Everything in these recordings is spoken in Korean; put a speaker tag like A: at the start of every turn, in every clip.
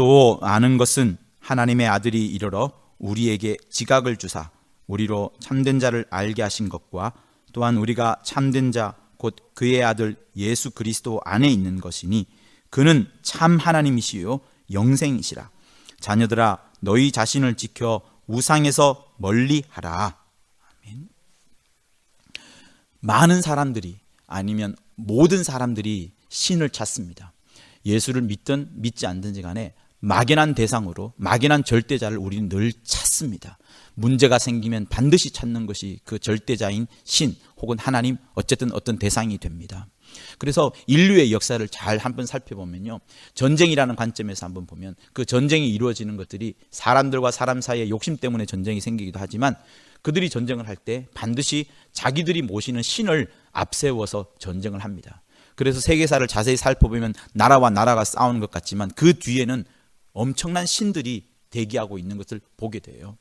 A: 또 아는 것은 하나님의 아들이 이르러 우리에게 지각을 주사 우리로 참된 자를 알게 하신 것과 또한 우리가 참된 자 곧 그의 아들 예수 그리스도 안에 있는 것이니 그는 참 하나님이시요 영생이시라 자녀들아 너희 자신을 지켜 우상에서 멀리하라 아멘. 많은 사람들이 아니면 모든 사람들이 신을 찾습니다. 예수를 믿든 믿지 않든지 간에 막연한 대상으로 막연한 절대자를 우리는 늘 찾습니다. 문제가 생기면 반드시 찾는 것이 그 절대자인 신 혹은 하나님 어쨌든 어떤 대상이 됩니다. 그래서 인류의 역사를 잘 한번 살펴보면요. 전쟁이라는 관점에서 한번 보면 그 전쟁이 이루어지는 것들이 사람들과 사람 사이의 욕심 때문에 전쟁이 생기기도 하지만 그들이 전쟁을 할 때 반드시 자기들이 모시는 신을 앞세워서 전쟁을 합니다. 그래서 세계사를 자세히 살펴보면 나라와 나라가 싸우는 것 같지만 그 뒤에는 엄청난 신들이 대기하고 있는 것을 보게 돼요.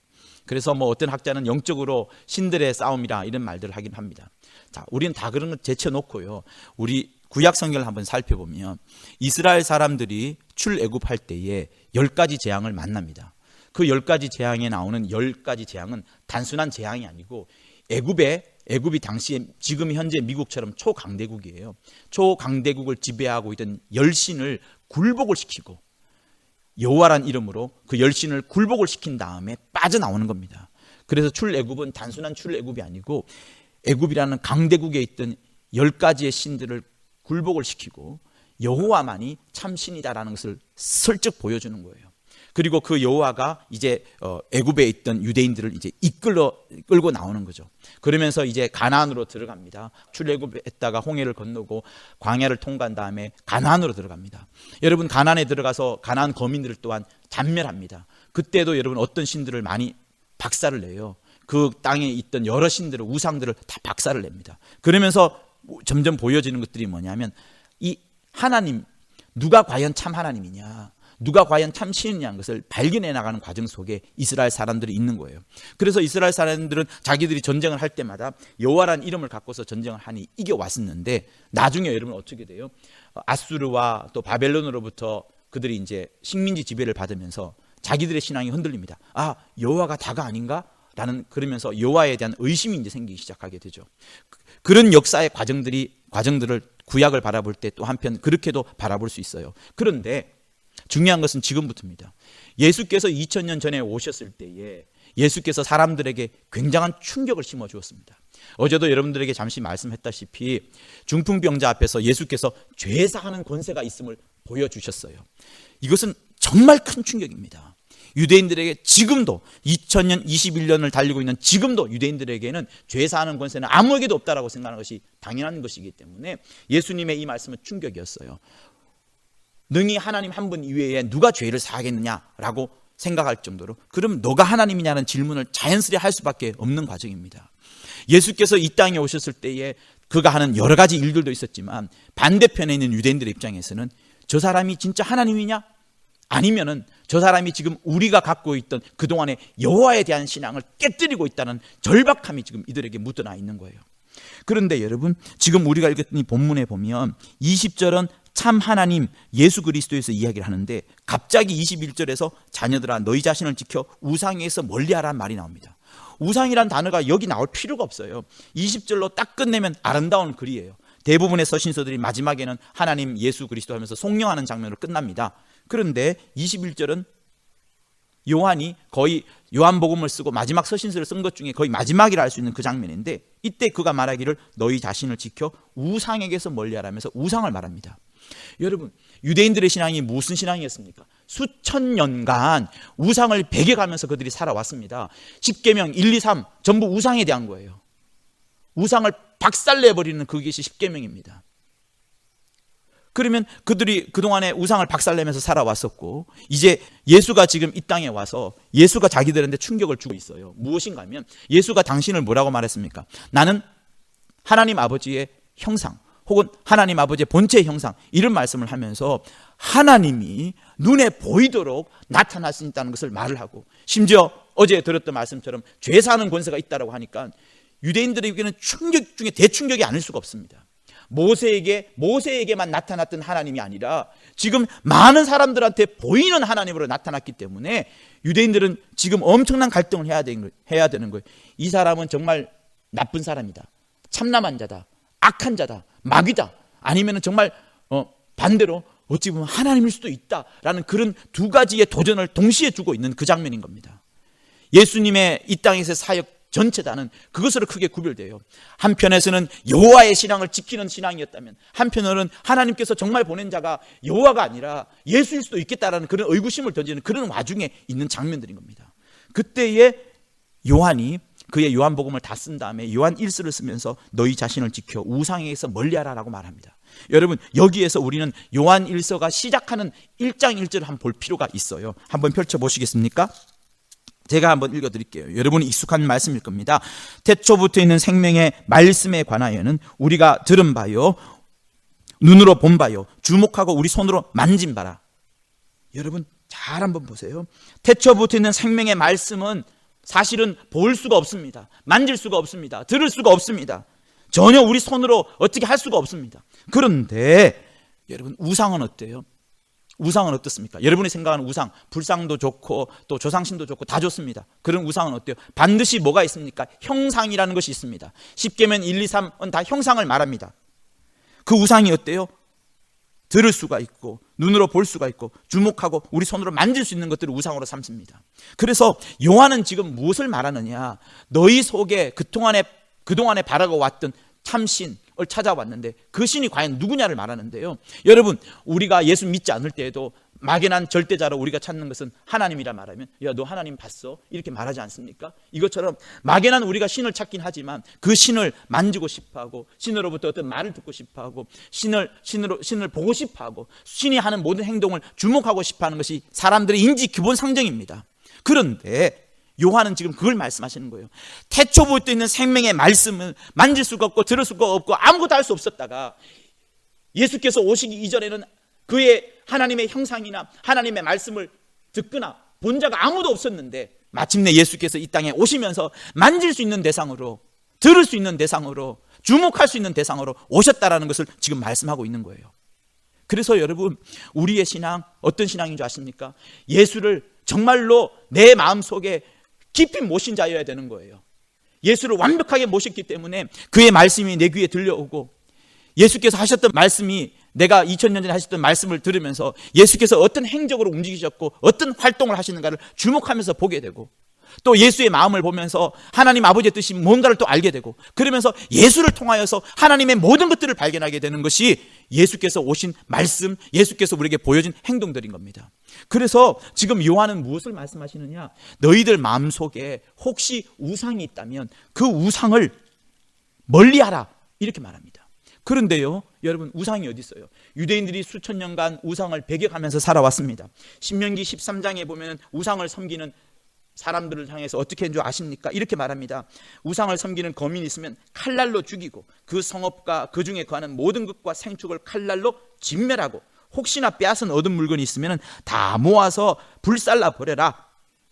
A: 그래서 뭐 어떤 학자는 영적으로 신들의 싸움이라 이런 말들을 하긴 합니다. 자, 우리는 다 그런 거 제쳐놓고요. 우리 구약 성경을 한번 살펴보면 이스라엘 사람들이 출애굽할 때에 열 가지 재앙을 만납니다. 그 열 가지 재앙에 나오는 열 가지 재앙은 단순한 재앙이 아니고 애굽에 애굽이 당시에 지금 현재 미국처럼 초강대국이에요. 초강대국을 지배하고 있던 열신을 굴복을 시키고 여호와란 이름으로 그 열신을 굴복을 시킨 다음에 빠져나오는 겁니다. 그래서 출애굽은 단순한 출애굽이 아니고 애굽이라는 강대국에 있던 열 가지의 신들을 굴복을 시키고 여호와만이 참 신이다라는 것을 슬쩍 보여주는 거예요. 그리고 그 여호와가 이제 어, 애굽에 있던 유대인들을 이제 이끌어 끌고 나오는 거죠. 그러면서 이제 가나안으로 들어갑니다. 출애굽했다가 홍해를 건너고 광야를 통과한 다음에 가나안으로 들어갑니다. 여러분 가나안에 들어가서 가나안 거민들을 또한 잔멸합니다. 그때도 여러분 어떤 신들을 많이 박살을 내요. 그 땅에 있던 여러 신들을 우상들을 다 박살을 냅니다. 그러면서 점점 보여지는 것들이 뭐냐면 이 하나님 누가 과연 참 하나님이냐 누가 과연 참 신이냐는 것을 발견해 나가는 과정 속에 이스라엘 사람들이 있는 거예요. 그래서 이스라엘 사람들은 자기들이 전쟁을 할 때마다 여호와란 이름을 갖고서 전쟁을 하니 이겨 왔었는데 나중에 여러분 어떻게 돼요? 아수르와 또 바벨론으로부터 그들이 이제 식민지 지배를 받으면서 자기들의 신앙이 흔들립니다. 아 여호와가 다가 아닌가? 라는 그러면서 여호와에 대한 의심이 이제 생기기 시작하게 되죠. 그런 역사의 과정들이 과정들을 구약을 바라볼 때 또 한편 그렇게도 바라볼 수 있어요. 그런데 중요한 것은 지금부터입니다. 예수께서 2000년 전에 오셨을 때에 예수께서 사람들에게 굉장한 충격을 심어 주었습니다. 어제도 여러분들에게 잠시 말씀했다시피 중풍병자 앞에서 예수께서 죄사하는 권세가 있음을 보여주셨어요. 이것은 정말 큰 충격입니다. 유대인들에게 지금도 2000년, 21년을 달리고 있는 지금도 유대인들에게는 죄사하는 권세는 아무에게도 없다라고 생각하는 것이 당연한 것이기 때문에 예수님의 이 말씀은 충격이었어요. 능히 하나님 한 분 이외에 누가 죄를 사하겠느냐라고 생각할 정도로 그럼 너가 하나님이냐는 질문을 자연스레 할 수밖에 없는 과정입니다. 예수께서 이 땅에 오셨을 때에 그가 하는 여러 가지 일들도 있었지만 반대편에 있는 유대인들의 입장에서는 저 사람이 진짜 하나님이냐? 아니면은 저 사람이 지금 우리가 갖고 있던 그동안의 여호와에 대한 신앙을 깨뜨리고 있다는 절박함이 지금 이들에게 묻어나 있는 거예요. 그런데 여러분, 지금 우리가 읽었던 이 본문에 보면 20절은 참 하나님 예수 그리스도에서 이야기를 하는데 갑자기 21절에서 자녀들아 너희 자신을 지켜 우상에서 멀리하라는 말이 나옵니다. 우상이란 단어가 여기 나올 필요가 없어요. 20절로 딱 끝내면 아름다운 글이에요. 대부분의 서신서들이 마지막에는 하나님 예수 그리스도 하면서 송영하는 장면으로 끝납니다. 그런데 21절은 요한이 거의 요한복음을 쓰고 마지막 서신서를 쓴 것 중에 거의 마지막이라 할 수 있는 그 장면인데 이때 그가 말하기를 너희 자신을 지켜 우상에게서 멀리하라면서 우상을 말합니다. 여러분, 유대인들의 신앙이 무슨 신앙이었습니까? 수천 년간 우상을 배격하면서 그들이 살아왔습니다. 10계명 1, 2, 3 전부 우상에 대한 거예요. 우상을 박살내버리는 그것이 10계명입니다. 그러면 그들이 그동안에 우상을 박살내면서 살아왔었고 이제 예수가 지금 이 땅에 와서 예수가 자기들한테 충격을 주고 있어요. 무엇인가 하면 예수가 당신을 뭐라고 말했습니까? 나는 하나님 아버지의 형상 혹은 하나님 아버지의 본체 형상 이런 말씀을 하면서 하나님이 눈에 보이도록 나타날 수 있다는 것을 말을 하고 심지어 어제 들었던 말씀처럼 죄 사는 권세가 있다고 하니까 유대인들에게는 충격 중에 대충격이 아닐 수가 없습니다. 모세에게 모세에게만 나타났던 하나님이 아니라 지금 많은 사람들한테 보이는 하나님으로 나타났기 때문에 유대인들은 지금 엄청난 갈등을. 해야 되는 거예요. 이 사람은 정말 나쁜 사람이다. 참남한 자다. 악한 자다. 마귀다. 아니면은 정말 어, 반대로 어찌 보면 하나님일 수도 있다라는 그런 두 가지의 도전을 동시에 주고 있는 그 장면인 겁니다. 예수님의 이 땅에서 사역 전체다는 그것으로 크게 구별돼요. 한편에서는 여호와의 신앙을 지키는 신앙이었다면 한편으로는 하나님께서 정말 보낸 자가 여호와가 아니라 예수일 수도 있겠다라는 그런 의구심을 던지는 그런 와중에 있는 장면들인 겁니다. 그때에 요한이 그의 요한복음을 다 쓴 다음에 요한 1서를 쓰면서 너희 자신을 지켜 우상에서 멀리하라라고 말합니다. 여러분 여기에서 우리는 요한 1서가 시작하는 1장 1절을 한번 볼 필요가 있어요. 한번 펼쳐 보시겠습니까? 제가 한번 읽어 드릴게요. 여러분이 익숙한 말씀일 겁니다. 태초부터 있는 생명의 말씀에 관하여는 우리가 들은 바요, 눈으로 본 바요, 주목하고 우리 손으로 만진 바라. 여러분 잘 한번 보세요. 태초부터 있는 생명의 말씀은 사실은 볼 수가 없습니다. 만질 수가 없습니다. 들을 수가 없습니다. 전혀 우리 손으로 어떻게 할 수가 없습니다. 그런데 여러분 우상은 어때요? 우상은 어떻습니까? 여러분이 생각하는 우상, 불상도 좋고 또 조상신도 좋고 다 좋습니다. 그런 우상은 어때요? 반드시 뭐가 있습니까? 형상이라는 것이 있습니다. 10계면 1, 2, 3은 다 형상을 말합니다. 그 우상이 어때요? 들을 수가 있고 눈으로 볼 수가 있고 주목하고 우리 손으로 만질 수 있는 것들을 우상으로 삼습니다. 그래서 요한은 지금 무엇을 말하느냐? 너희 속에 그동안에 그동안에 바라고 왔던 참신 을 찾아왔는데 그 신이 과연 누구냐를 말하는데요. 여러분, 우리가 예수 믿지 않을 때에도 막연한 절대자로 우리가 찾는 것은 하나님이라 말하면 야 너 하나님 봤어? 이렇게 말하지 않습니까? 이것처럼 막연한 우리가 신을 찾긴 하지만 그 신을 만지고 싶어하고 신으로부터 어떤 말을 듣고 싶어하고 신을 신으로 신을 보고 싶어하고 신이 하는 모든 행동을 주목하고 싶어하는 것이 사람들의 인지 기본 상정입니다. 그런데 요한은 지금 그걸 말씀하시는 거예요. 태초 부터 있는 생명의 말씀은 만질 수가 없고 들을 수가 없고 아무것도 할 수 없었다가 예수께서 오시기 이전에는 그의 하나님의 형상이나 하나님의 말씀을 듣거나 본 자가 아무도 없었는데 마침내 예수께서 이 땅에 오시면서 만질 수 있는 대상으로 들을 수 있는 대상으로 주목할 수 있는 대상으로 오셨다라는 것을 지금 말씀하고 있는 거예요. 그래서 여러분 우리의 신앙 어떤 신앙인 줄 아십니까? 예수를 정말로 내 마음속에 깊이 모신 자여야 되는 거예요. 예수를 완벽하게 모셨기 때문에 그의 말씀이 내 귀에 들려오고 예수께서 하셨던 말씀이 내가 2000년 전에 하셨던 말씀을 들으면서 예수께서 어떤 행적으로 움직이셨고 어떤 활동을 하시는가를 주목하면서 보게 되고 또 예수의 마음을 보면서 하나님 아버지의 뜻이 뭔가를 또 알게 되고 그러면서 예수를 통하여서 하나님의 모든 것들을 발견하게 되는 것이 예수께서 오신 말씀, 예수께서 우리에게 보여준 행동들인 겁니다. 그래서 지금 요한은 무엇을 말씀하시느냐? 너희들 마음속에 혹시 우상이 있다면 그 우상을 멀리하라. 이렇게 말합니다. 그런데요, 여러분 우상이 어디 있어요? 유대인들이 수천 년간 우상을 배격하면서 살아왔습니다. 신명기 13장에 보면 우상을 섬기는 사람들을 향해서 어떻게 한 줄 아십니까? 이렇게 말합니다. 우상을 섬기는 거민이 있으면 칼날로 죽이고 그 성읍과 그 중에 거하는 모든 것과 생축을 칼날로 진멸하고 혹시나 빼앗은 얻은 물건이 있으면 다 모아서 불살라 버려라.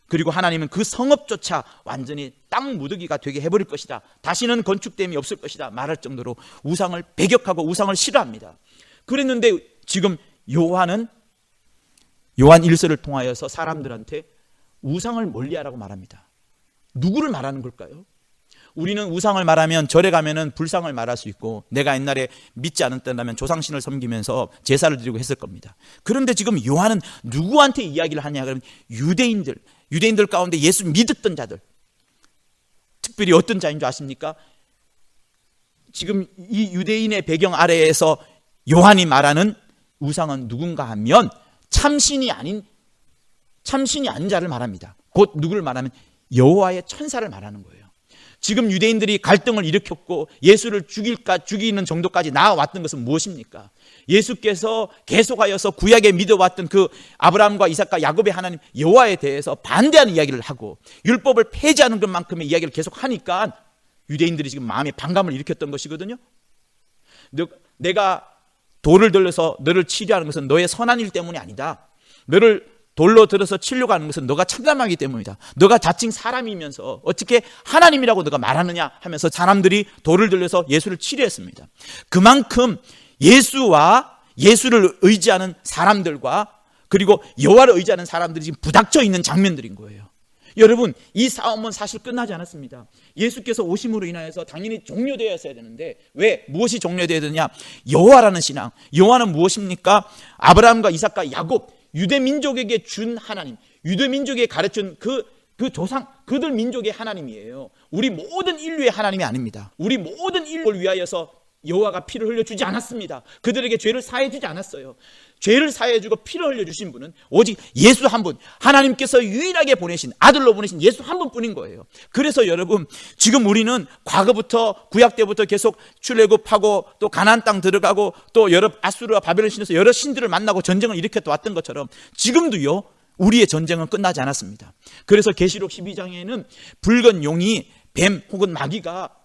A: 그리고 하나님은 그 성읍조차 완전히 땅 무더기가 되게 해버릴 것이다. 다시는 건축됨이 없을 것이다. 말할 정도로 우상을 배격하고 우상을 싫어합니다. 그랬는데 지금 요한은 요한 일서를 통하여서 사람들한테 우상을 멀리하라고 말합니다. 누구를 말하는 걸까요? 우리는 우상을 말하면 절에 가면은 불상을 말할 수 있고 내가 옛날에 믿지 않았다면 조상신을 섬기면서 제사를 드리고 했을 겁니다. 그런데 지금 요한은 누구한테 이야기를 하냐 그러면 유대인들, 유대인들 가운데 예수 믿었던 자들. 특별히 어떤 자인 줄 아십니까? 지금 이 유대인의 배경 아래에서 요한이 말하는 우상은 누군가 하면 참신이 아닌 참신이 아닌 자를 말합니다. 곧 누구를 말하면 여호와의 천사를 말하는 거예요. 지금 유대인들이 갈등을 일으켰고 예수를 죽일까 죽이는 정도까지 나아왔던 것은 무엇입니까? 예수께서 계속하여서 구약에 믿어왔던 그 아브라함과 이삭과 야곱의 하나님 여호와에 대해서 반대하는 이야기를 하고 율법을 폐지하는 것만큼의 이야기를 계속 하니까 유대인들이 지금 마음에 반감을 일으켰던 것이거든요. 내가 돌을 들려서 너를 치료하는 것은 너의 선한 일 때문이 아니다. 너를 돌로 들어서 치려고 하는 것은 너가 참담하기 때문이다. 너가 자칭 사람이면서 어떻게 하나님이라고 너가 말하느냐 하면서 사람들이 돌을 들려서 예수를 치려 했습니다. 그만큼 예수와 예수를 의지하는 사람들과 그리고 여호와를 의지하는 사람들이 지금 부닥쳐 있는 장면들인 거예요. 여러분, 이 싸움은 사실 끝나지 않았습니다. 예수께서 오심으로 인하여서 당연히 종료되었어야 되는데 왜 무엇이 종료되어야 되느냐? 여호와라는 신앙. 여호와는 무엇입니까? 아브라함과 이삭과 야곱 유대 민족에게 준 하나님. 유대 민족에 가르친 그, 그 조상, 그들 민족의 하나님이에요. 우리 모든 인류의 하나님이 아닙니다. 우리 모든 인류를 위하여서 여호와가 피를 흘려주지 않았습니다. 그들에게 죄를 사해주지 않았어요. 죄를 사해주고 피를 흘려주신 분은 오직 예수 한 분, 하나님께서 유일하게 보내신 아들로 보내신 예수 한 분뿐인 거예요. 그래서 여러분 지금 우리는 과거부터 구약 때부터 계속 출애굽하고 또 가나안 땅 들어가고 또 여러 아수르와 바벨론 신에서 여러 신들을 만나고 전쟁을 일으켜 왔던 것처럼 지금도요 우리의 전쟁은 끝나지 않았습니다. 그래서 계시록 12장에는 붉은 용이 뱀 혹은 마귀가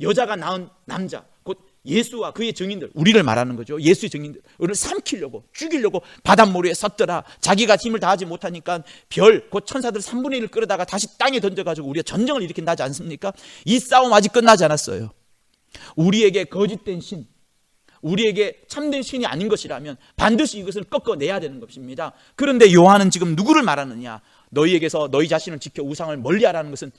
A: 여자가 낳은 남자 곧 예수와 그의 증인들 우리를 말하는 거죠. 예수의 증인들. 우리를 삼키려고 죽이려고 바닷모래에 섰더라. 자기가 힘을 다하지 못하니까 별 곧 천사들 3분의 1을 끌어다가 다시 땅에 던져가지고 우리가 전쟁을 일으킨다지 않습니까? 이 싸움 아직 끝나지 않았어요. 우리에게 거짓된 신 우리에게 참된 신이 아닌 것이라면 반드시 이것을 꺾어내야 되는 것입니다. 그런데 요한은 지금 누구를 말하느냐? 너희에게서 너희 자신을 지켜 우상을 멀리하라는 것은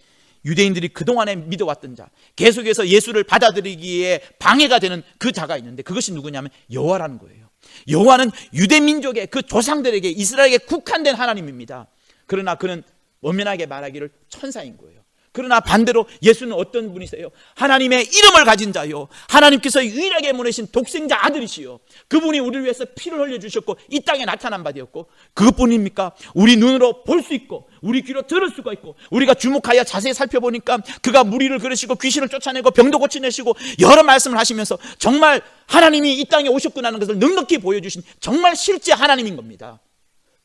A: 유대인들이 그동안에 믿어왔던 자, 계속해서 예수를 받아들이기에 방해가 되는 그 자가 있는데 그것이 누구냐면 여호와라는 거예요. 여호와는 유대 민족의 그 조상들에게 이스라엘에게 국한된 하나님입니다. 그러나 그는 엄연하게 말하기를 천사인 거예요. 그러나 반대로 예수는 어떤 분이세요? 하나님의 이름을 가진 자요. 하나님께서 유일하게 보내신 독생자 아들이시요. 그분이 우리를 위해서 피를 흘려주셨고 이 땅에 나타난 바 되었고 그것뿐입니까? 우리 눈으로 볼 수 있고 우리 귀로 들을 수가 있고 우리가 주목하여 자세히 살펴보니까 그가 무리를 그르시고 귀신을 쫓아내고 병도 고치내시고 여러 말씀을 하시면서 정말 하나님이 이 땅에 오셨구나는 것을 넉넉히 보여주신 정말 실제 하나님인 겁니다.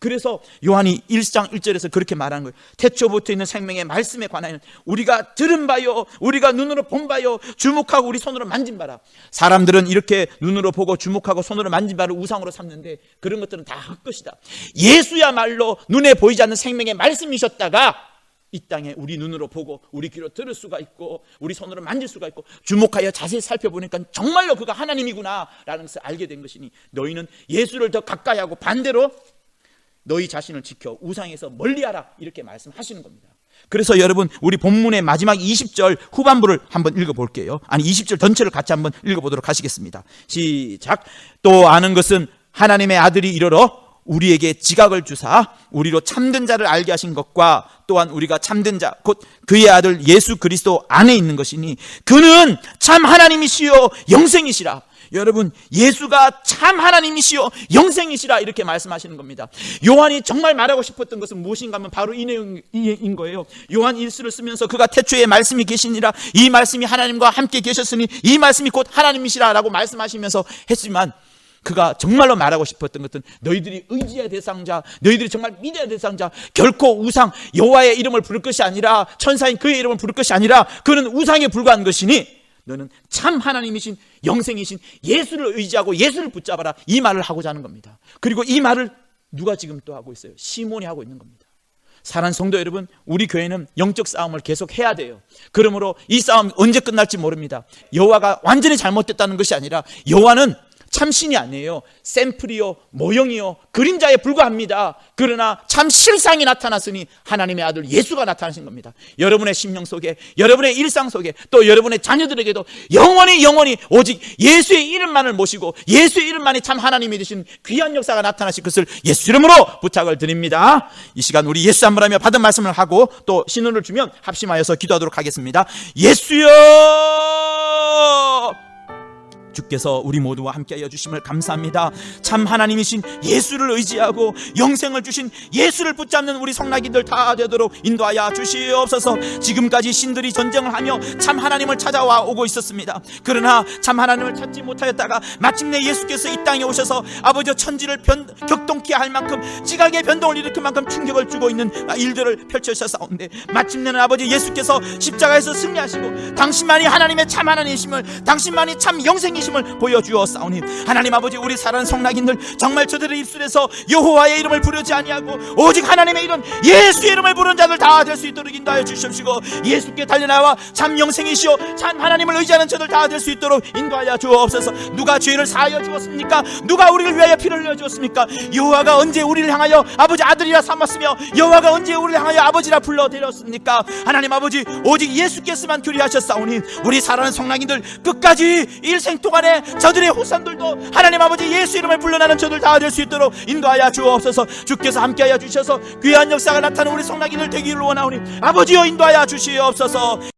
A: 그래서 요한이 1장 1절에서 그렇게 말하는 거예요. 태초부터 있는 생명의 말씀에 관하여 우리가 들은 바요, 우리가 눈으로 본 바요, 주목하고 우리 손으로 만진 바라. 사람들은 이렇게 눈으로 보고 주목하고 손으로 만진 바를 우상으로 삼는데 그런 것들은 다 헛것이다. 예수야말로 눈에 보이지 않는 생명의 말씀이셨다가 이 땅에 우리 눈으로 보고 우리 귀로 들을 수가 있고 우리 손으로 만질 수가 있고 주목하여 자세히 살펴보니까 정말로 그가 하나님이구나라는 것을 알게 된 것이니 너희는 예수를 더 가까이 하고 반대로 너희 자신을 지켜 우상에서 멀리하라 이렇게 말씀하시는 겁니다. 그래서 여러분 우리 본문의 마지막 20절 후반부를 한번 읽어볼게요. 아니 20절 전체를 같이 한번 읽어보도록 하시겠습니다. 시작. 또 아는 것은 하나님의 아들이 이르러 우리에게 지각을 주사 우리로 참된 자를 알게 하신 것과 또한 우리가 참된 자 곧 그의 아들 예수 그리스도 안에 있는 것이니 그는 참 하나님이시요 영생이시라. 여러분 예수가 참 하나님이시요 영생이시라 이렇게 말씀하시는 겁니다. 요한이 정말 말하고 싶었던 것은 무엇인가 하면 바로 이 내용인 거예요. 요한 일수를 쓰면서 그가 태초에 말씀이 계시니라 이 말씀이 하나님과 함께 계셨으니 이 말씀이 곧 하나님이시라라고 말씀하시면서 했지만 그가 정말로 말하고 싶었던 것은 너희들이 의지의 대상자, 너희들이 정말 믿어야 될 대상자, 결코 우상 여호와의 이름을 부를 것이 아니라 천사인 그의 이름을 부를 것이 아니라 그는 우상에 불과한 것이니 너는 참 하나님이신 영생이신 예수를 의지하고 예수를 붙잡아라 이 말을 하고자 하는 겁니다. 그리고 이 말을 누가 지금 또 하고 있어요? 시몬이 하고 있는 겁니다. 사랑하는 성도 여러분, 우리 교회는 영적 싸움을 계속 해야 돼요. 그러므로 이 싸움 언제 끝날지 모릅니다. 여호와가 완전히 잘못됐다는 것이 아니라 여호와는 참신이 아니에요. 샘플이요, 모형이요, 그림자에 불과합니다. 그러나 참 실상이 나타났으니 하나님의 아들 예수가 나타나신 겁니다. 여러분의 심령 속에, 여러분의 일상 속에, 또 여러분의 자녀들에게도 영원히 영원히 오직 예수의 이름만을 모시고 예수의 이름만이 참 하나님이 되신 귀한 역사가 나타나실 것을 예수 이름으로 부탁을 드립니다. 이 시간 우리 예수 한번 하며 받은 말씀을 하고 또 신호를 주면 합심하여서 기도하도록 하겠습니다. 예수여! 주께서 우리 모두와 함께하여 주심을 감사합니다. 참 하나님이신 예수를 의지하고 영생을 주신 예수를 붙잡는 우리 성나기들 다 되도록 인도하여 주시옵소서. 지금까지 신들이 전쟁을 하며 참 하나님을 찾아와 오고 있었습니다. 그러나 참 하나님을 찾지 못하였다가 마침내 예수께서 이 땅에 오셔서 아버지 천지를 변, 격동케 할 만큼 지각의 변동을 일으킬 만큼 충격을 주고 있는 일들을 펼쳐셨사온데 마침내는 아버지 예수께서 십자가에서 승리하시고 당신만이 하나님의 참 하나님이심을 당신만이 참 영생이 성이심을 보여주었사오니 하나님 아버지 우리 사랑하는 성낙인들 정말 저들의 입술에서 여호와의 이름을 부르지 아니하고 오직 하나님의 이름 예수의 이름을 부르는 자들 다 될 수 있도록 인도하여 주시옵시고 예수께 달려나와 참 영생이시오. 참 하나님을 의지하는 저들 다 될 수 있도록 인도하여 주옵소서. 누가 죄를 사하여 주었습니까? 누가 우리를 위하여 피를 흘려 주었습니까? 여호와가 언제 우리를 향하여 아버지 아들이라 삼았으며 여호와가 언제 우리를 향하여 아버지라 불러 데렸습니까? 하나님 아버지 오직 예수께서만 교리하셨사오니 우리 사랑하는 성랑인들 끝까지 일생 동 안에 저들의 후손들도 하나님 아버지 예수 이름을 불러나는 저들 다 될 수 있도록 인도하여 주옵소서. 주께서 함께하여 주셔서 귀한 역사가 나타나는 우리 성랑인들 되기를 원하오니 아버지여 인도하여 주시옵소서